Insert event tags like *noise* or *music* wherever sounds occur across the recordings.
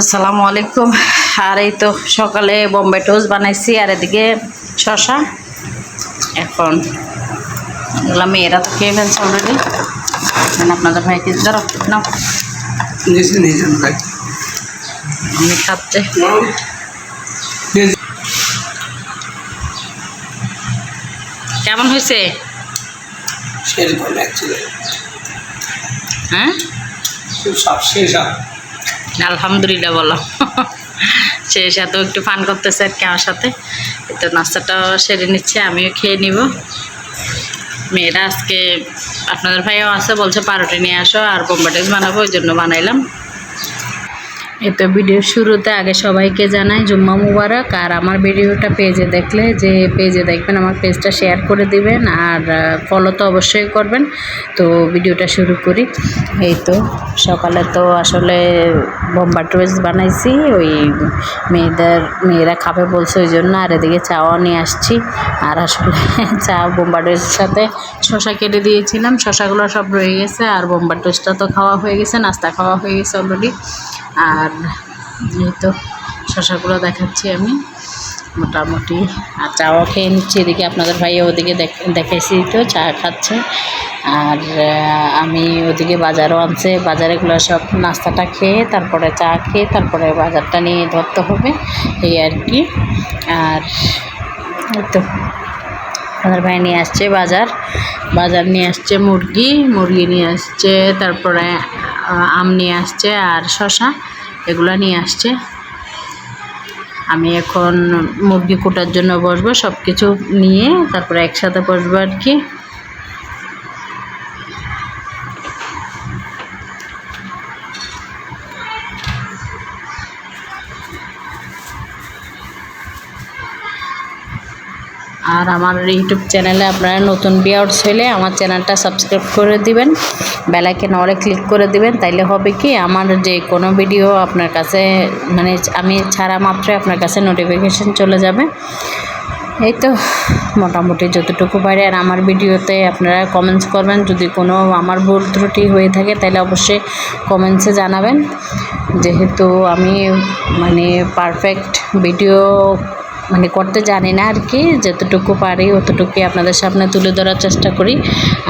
আসসালামু আলাইকুম। আর এই তো সকালে বোম্বে টোস্ট বানাইছি আর এদিকে শশা এখন এগুলো মেয়েরা তো খেয়ে ফেলছে অলরেডি আপনাদের ভাইকে ধরো নাও। ভাই। আমি খাচ্ছে। কেমন হয়েছে? হ্যাঁ? সব শেষ আলহামদুলিল্লাহ বলো। *laughs* সে সাথেও একটু ফান করতেছে আর কি আমার সাথে। তো নাস্তাটাও সেরে নিচ্ছে, আমিও খেয়ে নিব। মেয়েরা আজকে, আপনাদের ভাইও আছে, বলছে পারোটি নিয়ে আসো আর বোম্বাটেজ বানাবো, ওই জন্য বানাইলাম। এই তো ভিডিওর শুরুতে আগে সবাইকে জানাই জুম্মা মুবারক, আর আমার ভিডিওটা পেজে দেখলে যে পেজে দেখবেন আমার পেজটা শেয়ার করে দিবেন, আর ফলো তো অবশ্যই করবেন। তো ভিডিওটা শুরু করি। এই তো, সকালে তো আসলে বোম্বা টোয়েস্ট বানাইছি, ওই মেয়েদের, মেয়েরা খাবে বলছে ওই জন্য, আর এদিকে চাও নিয়ে আসছি। আর আসলে *laughs* চা বোম্বা টোয়েস্টের সাথে শশা কেটে দিয়েছিলাম, শশাগুলো সব রয়ে গেছে, আর বোম্বা টোয়েস্টটা তো খাওয়া হয়ে গেছে, নাস্তা খাওয়া হয়ে গেছে অলরেডি আর যেহেতু শশাগুলো দেখাচ্ছি আমি। মোটামুটি। আর চাও খেয়ে নিচ্ছি এদিকে আপনাদের ভাই ওদিকে দেখ- দেখাইছি তো, চা খাচ্ছে। আর আমি ওদিকে বাজারও আনছে। বাজারেগুলো সব নাস্তাটা খেয়ে, তারপরে চা খেয়ে, তারপরে বাজারটা নিয়ে ধরতে হবে। এই আর কি। আর তো। আমাদের ভাই নিয়ে আসছে বাজার। বাজার নিয়ে আসছে মুরগি মুরগি নিয়ে আসছে, তারপরে আম নিয়ে আসছে আর শশা এগুলো নিয়ে আসছে। আমি এখন মুরগি কোটার জন্য বসবো সব কিছু নিয়ে, তারপরে একসাথে বসবো আর কি। আর আমার ইউটিউব চ্যানেলে আপনারা নতুন বিয়ার্স হলে আমার চ্যানেলটা সাবস্ক্রাইব করে দিবেন বেলাইকে নলে ক্লিক করে দিবেন, তাইলে হবে কি আমার যে কোনো ভিডিও আপনার কাছে মানে আমি ছাড়া মাত্রই আপনার কাছে নোটিফিকেশন চলে যাবে। এই তো মোটামুটি যতটুকু পারে, আর আমার ভিডিওতে আপনারা কমেন্টস করবেন, যদি কোনো আমার ভুল ত্রুটি হয়ে থাকে তাহলে অবশ্যই কমেন্টসে জানাবেন। যেহেতু আমি মানে পারফেক্ট ভিডিও মানে করতে জানি না আর কি, যতটুকু পারি অতটুকুই আপনাদের সামনে তুলে ধরার চেষ্টা করি।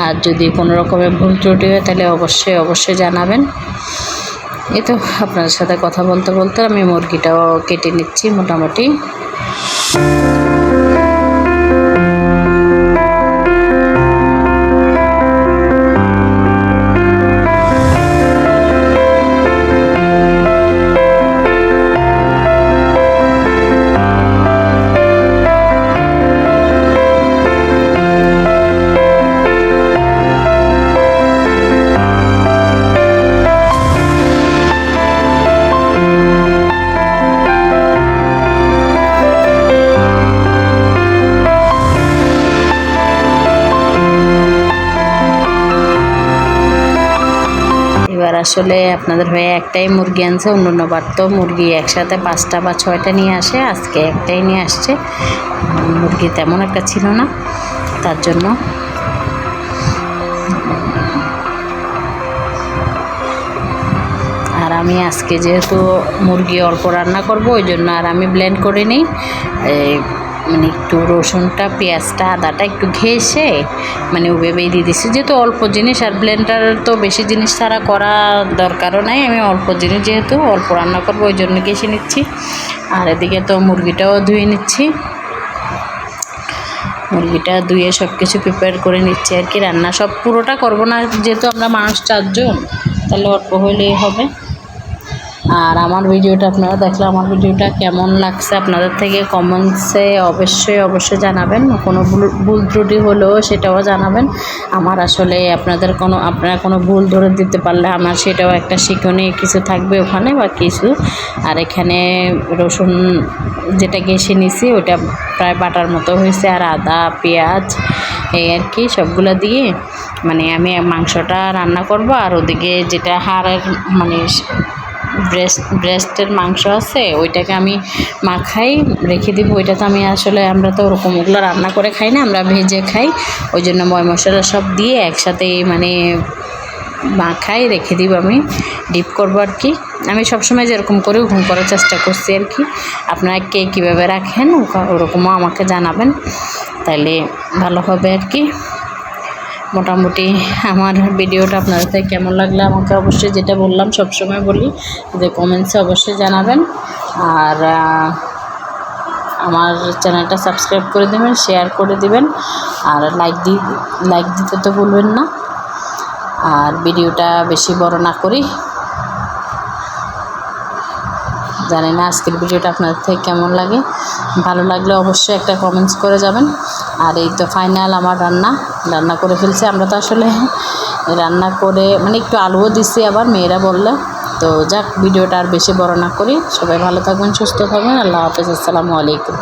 আর যদি কোনো রকমের ভুল ত্রুটি হয় তাহলে অবশ্যই অবশ্যই জানাবেন। এ তো আপনাদের সাথে কথা বলতে বলতে আমি মুরগিটাও কেটে নিচ্ছি মোটামুটি। এবার আসলে আপনাদের হয়ে একটাই মুরগি আনছে অন্য অন্যবার তো মুরগি একসাথে পাঁচটা বা ছয়টা নিয়ে আসে, আজকে একটাই নিয়ে আসছে। মুরগি তেমন একটা ছিল না, তার জন্য। আর আমি আজকে যেহেতু মুরগি অল্প রান্না করব, ওই জন্য আর আমি ব্লেন্ড করে নিই। মানে একটু রসুনটা, পেঁয়াজটা, আদাটা একটু ঘেসে মানে ওভাবেই দিয়ে দিচ্ছি যেহেতু অল্প জিনিস আর ব্লেন্ডার তো বেশি জিনিস ছাড়া করা দরকারও নাই। আমি অল্প জিনিস যেহেতু অল্প রান্না করব, ওই জন্য ঘেসে নিচ্ছি। আর এদিকে তো মুরগিটাও ধুয়ে নিচ্ছি। মুরগিটা ধুয়ে সব কিছু প্রিপেয়ার করে নিচ্ছি আর কি। রান্না সব পুরোটা করব না, যেহেতু আমরা মানুষ চারজন, তাহলে অল্প হলেই হবে। আর আমার ভিডিওটা আপনারা দেখলে আমার ভিডিওটা কেমন লাগছে আপনাদের থেকে কমেন্টসে অবশ্যই অবশ্যই জানাবেন। কোনো ভুল ত্রুটি হলেও সেটাও জানাবেন। আমার আসলে আপনাদের কোনো, আপনারা কোনো ভুল ধরে দিতে পারলে আমার সেটাও একটা শিক্ষণীয় কিছু থাকবে ওখানে বা কিছু। আর এখানে রসুন যেটা গেছে নিছি, ওটা প্রায় বাটার মতো হয়েছে। আর আদা, পেঁয়াজ, এই আর কি, সবগুলো দিয়ে মানে আমি মাংসটা রান্না করব। আর ওদিকে যেটা হাড়ের মানে ব্রেস্ট, ব্রেস্টের মাংস আছে, ওইটাকে আমি মাখাই, রেখে দিব। ওইটা তো আমি আসলে, আমরা তো ওরকম ওগুলো রান্না করে খাই না, আমরা ভেজে খাই। ওই জন্য ময় মশলা সব দিয়ে একসাথে মানে মাখাই, রেখে দিব আমি। ডিপ করব আর কি। আমি সবসময় যেরকম করে ঘুম করার চেষ্টা করছি আর কি। আপনারা কে কীভাবে রাখেন, ওরকমও আমাকে জানাবেন। তাইলে ভালো হবে আর কি। মোটামুটি আমার ভিডিওটা আপনাদের থেকে কেমন লাগলে আমাকে অবশ্যই যেটা বললাম সবসময় বলি যে কমেন্টসে অবশ্যই জানাবেন। আর আমার চ্যানেলটা সাবস্ক্রাইব করে দেবেন শেয়ার করে দিবেন, আর লাইক দি লাইক দিতে তো ভুলবেন না। আর ভিডিওটা বেশি বড় না করি। জানি না আজকের ভিডিওটা আপনাদের থেকে কেমন লাগে। ভালো লাগলে অবশ্যই একটা কমেন্টস করে যাবেন। আর এই তো ফাইনাল আমার রান্না। রান্না করে ফেলছে। আমরা তো আসলে রান্না করে মানে একটু আলুও দিছি আবার, মেয়েরা বললে। তো যাক, ভিডিওটা আর বেশি বড় না করি। সবাই ভালো থাকবেন, সুস্থ থাকবেন। আল্লাহ হাফেজ, আসসালামু আলাইকুম।